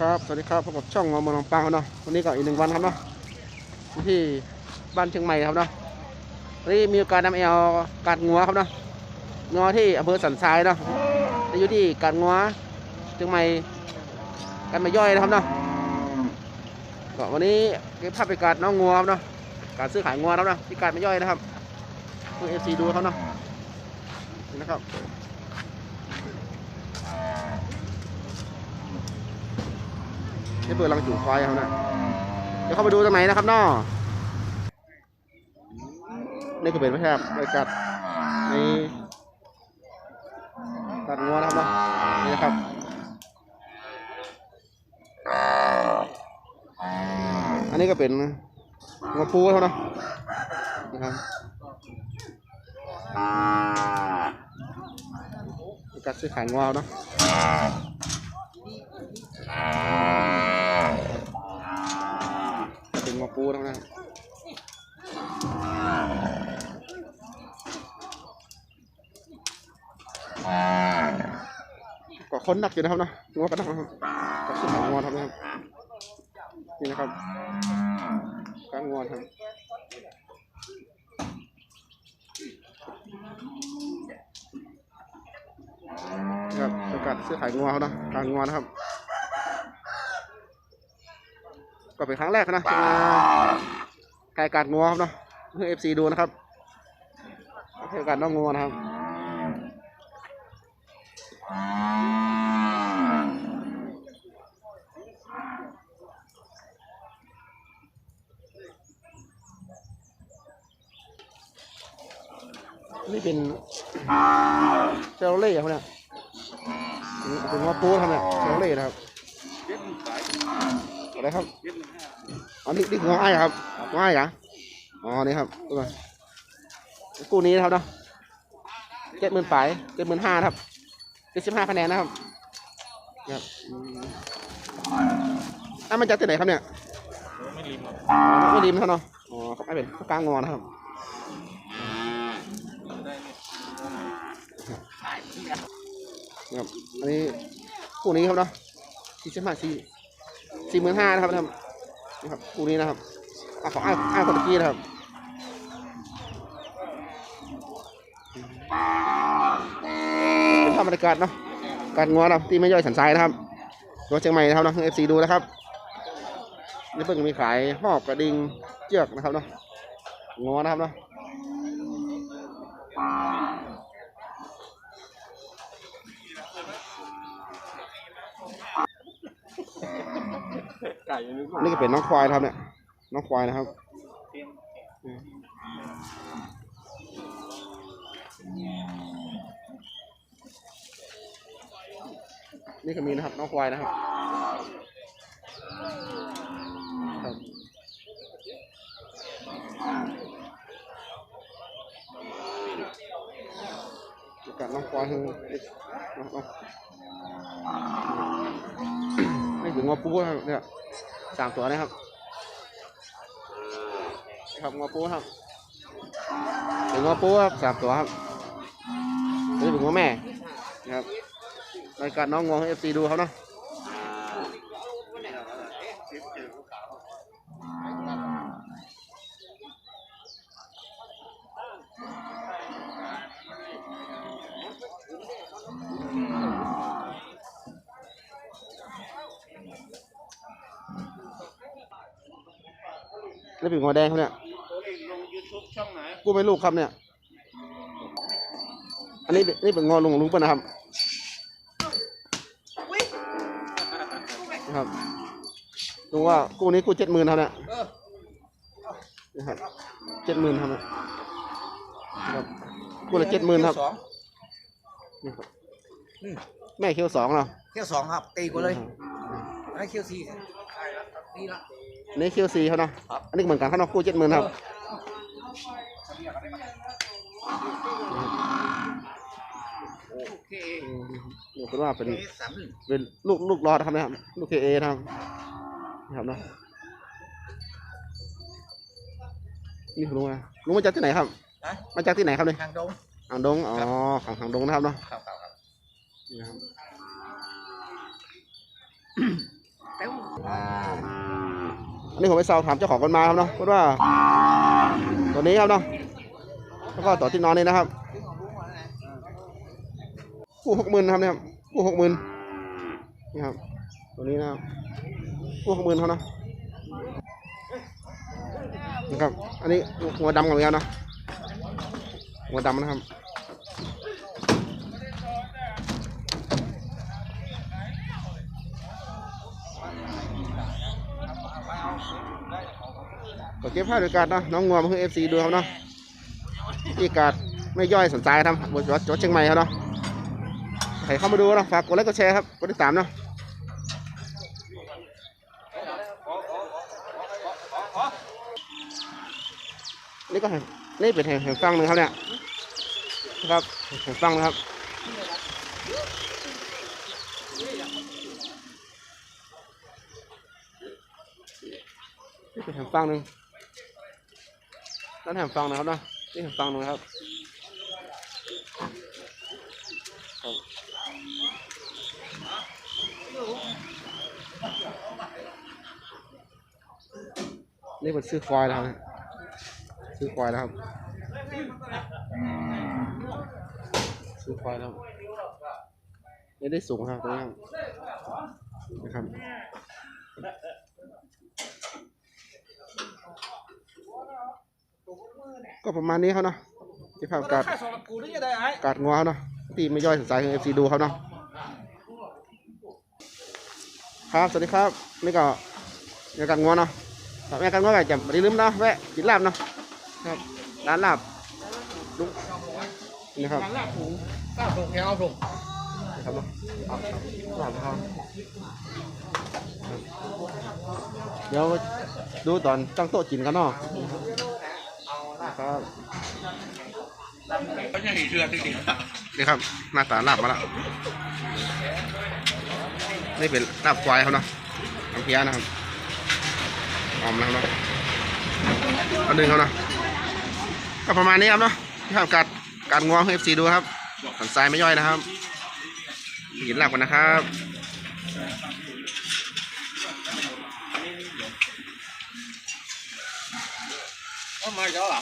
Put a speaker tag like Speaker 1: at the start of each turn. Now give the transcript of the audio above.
Speaker 1: ครับสวัสดีครับพบกับช่องงอมืองปางเนาะวันนี้ก็อีกหนึ่งวันครับเนาะที่บ้านเชียงใหม่ครับเนาะวันนี้มีโอกาสนำแอลกาดงัวครับเนาะงัวที่อำเภอสันทรายเนาะจะอยู่ที่กาดงัวเชียงใหม่กันมาย่อยนะครับเนาะก็วันนี้เก็บภาพบรรยากาศน้องงัวครับเนาะการซื้อขายงัวครับเนาะที่การมาย่อยนะครับเพื่อเอฟซีดูเขาเนาะนะครับ นี่เปิดรังจูควายครับนะเดี๋ยวเข้าไปดูตรงไหนนะครับน้อนี่ก็เป็นพระแทบบรรยากาศในตัดงัวนะครับนาะนี่นะครับอันนี้ก็เป็นงัวปูเท่านะนะครับกาศซื้อขายงัวเนาะ เปูทั้งนั้นก็ค้นหนักอยู่นะครับนะงัวกันนะครับกับสุดของงัวทำนะครับนี่นะครับกลางงัวทำครับประกาศซื้อขายงัวเขานะกางงัวนะครับ ก็เป็นครั้งแรกนะที่มาถ่ายการงัวครับเนาะเพื่อเอฟซีดูนะครับถ่ายการน้องงัวนะครับนี่เป็นเจลเล่ครับเนี่ยเป็นงัวปูครับเนี่ยเจลเล่นะครับ อะไรครับอันนี้นี่คือง่ายครับง่ายเหรออ๋อนี่ครับดูมากู้นี้นะครับเนาะเจ็ดหมื่นปลายเจ็ดหมื่นห้าครับเจ็ดสิบห้าคะแนนนะครับครับอะมันจากที่ไหนครับเนี่ย
Speaker 2: ไม่ริมหรอก
Speaker 1: อ๋อไม่ริมครับเนาะอ๋อครับไม่เป็นกลางงอนะครับครับอันนี้คู่นี้ครับเนาะสี่สิบห้าสี่ สี่หมื่นห้านะครับนะครับนะครับคู่นี้นะครับอะของอ้ไอ้าคนตะกี้นะครับเป็นภาพบรรยากาศเนาะการงัวเราที่ไม่ย่อยสันทรายนะครับตัวเชียงใหม่นะครับเนาะเอฟซีดูนะครับนี่เพิ่งมีขายหอกกระดิ่งเจือกนะครับเนาะงัวนะครับเนาะ
Speaker 2: ไก่ยังนึก
Speaker 1: นี่ก็เป็นน้องควายนะครับเนี่ยน้องควายนะครับนี่ก็มีนะครับน้องควายนะครับบรรยากาศ น้องควายคือน้องน้องนี่ถึงงอปูนะเนี่ยสามตัวนะครับครับงอปูครับเป็นงอปูครับสามตัวครับนี่เป็นงอแม่นะครับรายการน้องงวงให้เอฟซีดูครับเนาะ นี่เป็นงอแดงครับเนี่ย
Speaker 2: ลงยูทูบช่องไหน
Speaker 1: กูไม่ลูกครับเนี่ย อันนี้เป็นนี่เป็นงอลุงของลุงเปิ้ลนะครับนะครับลุงว่ากู้นี้กู้เจ็ดหมื่นครับเนี่ยนะครับเจ็ดหมื่นครับเนี่ยนะครับกู้ละเจ็ดหมื่นครับ
Speaker 3: สอง
Speaker 1: นี่ครับแม่เคียวสองเนาะ
Speaker 3: เที่ยวสองครับตีกว่าเลยอันนี้เที่ยวสี่นี่ละ
Speaker 1: อันนี่เคียวสี่เขาเนาะ
Speaker 3: ครับ
Speaker 1: อันนี้ก็เหมือนกันเขาเนาะกู้เจ็ดหมื่นครับ
Speaker 3: โอเค
Speaker 1: อืมนี่เป็นว่าเป็น
Speaker 3: สามหนึ่ง
Speaker 1: เป็นลูกลูกรอดนะครับนะครับ ลูกเคเอนะครับนะครับเนาะนี่ลุงนะลุงมาจากที่ไหนครับ
Speaker 3: นะ
Speaker 1: มาจากที่ไหนครับเนี่ย
Speaker 3: ทางดง
Speaker 1: หางดง อ๋อขังหางดงนะครับเนาะ
Speaker 3: ครับครับครับ
Speaker 1: นี่นะครับ อันนี้ผมไปสอบถามเจ้าของกันมาครับเนาะพราะว่า ตัวนี้ครับเนาะแล้วก็ตัวที่นอนนี่นะครับคู่หกหมื่นครับเนี่ยครับคู่หกหมื่นนี่ครับตัวนี้นะครับคู่หกหมื่นเขาเนาะนี่ครับ อันนี้หัวดำกับเงี้ยเนาะหัวดำนะครับ ก็เก็บภาพบรรยากาศเนาะน้องงัวมาคือเอฟซีดูครับเนาะที่การไม่ย่อยสนใจทำบทจดเชียงใหม่ครับเนาะใครเข้ามาดูเนาะฝากกดไลค์กดแชร์ครับกดติดตามเนาะนี่ก็แห่งนี่เป็นแห่งแห่งฟังหนึ่งครับเนี่ยนะครับแห่งฟังนะครับนี่เป็นแห่งฟังหนึ่ง นั่นแห่งฟังนะครับเนาะนี่แห่งฟังหนึ่งนะครับนี่เป็นซื้อควายแล้วซื้อควายแล้วครับซื้อควายแล้วนี่ได้สูงครับตรงนี้ครับนะครับ ก็ประมาณนี้ครับเนาะที่ภาพการ
Speaker 3: ค่าสองกูนี่จะได้ไอ้
Speaker 1: การงัวเขาเนาะที่ไม่ย่อยสนใจของเอฟซีดูเขาเนาะครับสวัสดีครับนี่ก็งานการงัวเนาะครับงานการงัวก็จะไม่ได้ลืมเนาะแวะกินลาบเนาะครับร้านลาบลุงนี่ครับ
Speaker 3: ลาบถุงลาบถุงแกเอาถุง
Speaker 1: นี่ครับเนาะเอาครับลาบครับเดี๋ยวดูตอนตั้งโต๊ะกินกันเนาะ ครับ
Speaker 2: ก็ยังเชื่อที่ดี
Speaker 1: นี่ครับหน้าตาลาบมาแล้วนี่เป็นลาบควายเขาเนาะน้ำเพียนะครับหอมนะครับเนาะเอาดึงเขาเนาะก็ประมาณนี้ครับเนาะที่ทำการการงอให้เอฟซีดูครับสันทรายไม่ย่อยนะครับกินลาบกันนะครับ
Speaker 2: ก็มาเจ้าหรอ